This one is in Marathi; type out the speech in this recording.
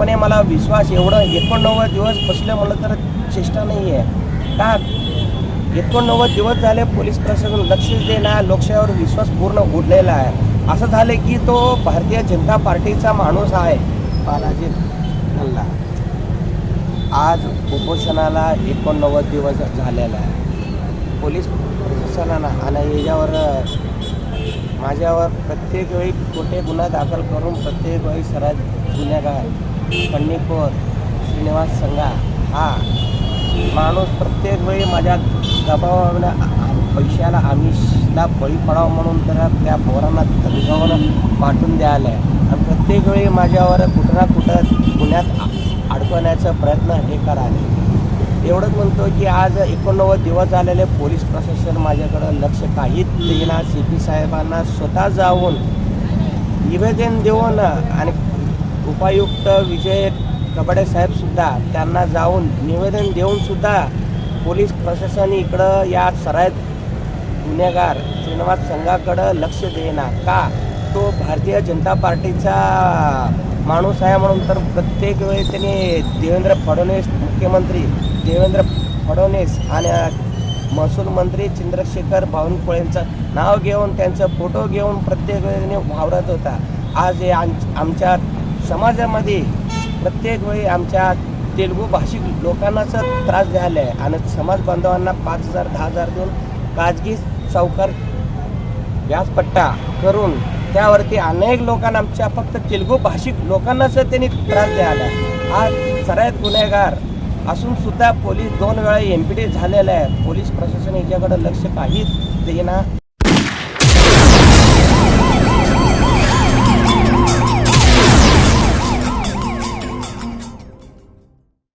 विश्वास एवढं एकोणनव्वद दिवस बसले म्हणलं तर चेष्टा नाही आहे का? एकोणनव्वद दिवस झाले पोलीस प्रशासन लक्ष देणार लोकशाहीवर विश्वास पूर्ण उडलेला आहे. असं झालं की तो भारतीय जनता पार्टीचा माणूस आहे. बालाजी नल्ला. आज उपोषणाला एकोणनव्वद दिवस झालेला आहे. पोलीस प्रशासनानं आणि याच्यावर माझ्यावर प्रत्येक वेळी खोटे गुन्हा दाखल करून प्रत्येक वेळी सराज गुन्हेगार. पन्नीकोर श्रीनिवास संघा. हा माणूस प्रत्येक वेळी माझ्या दबावानं पैशाला आमिषला बळी पडावं म्हणून तर त्या पोरांना दबावानं पाठवून द्यायला आहे आणि प्रत्येक वेळी माझ्यावर कुठं ना कुठं पुण्यात अडकवण्याचा प्रयत्न हे कराले एवढंच म्हणतो की आज एकोणनव्वद दिवस झालेले पोलीस प्रशासन माझ्याकडं लक्ष काहीच देईना. सी पी साहेबांना स्वतः जाऊन निवेदन देऊन आणि उपायुक्त विजय कबडे साहेबसुद्धा त्यांना जाऊन निवेदन देऊनसुद्धा पोलीस प्रशासन इकडं या सरायत गुन्हेगार श्रीनिवास संघाकडं लक्ष देणार का? तो भारतीय जनता पार्टीचा माणूस आहे म्हणून तर प्रत्येक वेळी त्यांनी देवेंद्र फडणवीस मुख्यमंत्री देवेंद्र फडणवीस आणि महसूल मंत्री चंद्रशेखर बावनकुळेंचं नाव घेऊन त्यांचं फोटो घेऊन प्रत्येक वेळेने वावरत होता. आज आम- आमच्या समाजामध्ये प्रत्येक वेळी आमच्या तेलुगू भाषिक लोकांनाच त्रास झाला आहे आणि समाज बांधवांना पाच हजार दहा हजार देऊन खाजगी सावकार व्यासपट्टा करून त्यावरती अनेक लोकांना आमच्या फक्त तेलुगू भाषिक लोकांनाच त्यांनी त्रास द्यायला आहे. आज सराईत गुन्हेगार असून सुद्धा पोलीस दोन वेळा एम पी टी झालेला आहे पोलीस प्रशासन याच्याकडं लक्ष काहीच देईना